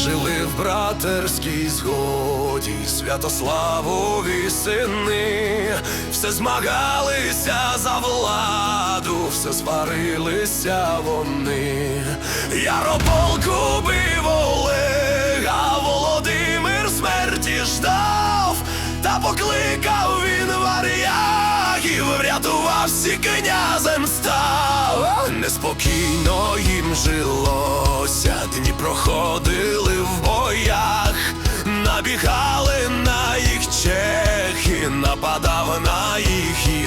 жили в братерській згоді, святославові сини, все змагалися за владу, все сварилися вони, Ярополк бив Олега, Володимир смерті ждав, та покликав він варягів, врятував всі князем став, неспокій. Трудно їм жилося, дні проходили в боях, набігали на їх чехи, нападав на їх.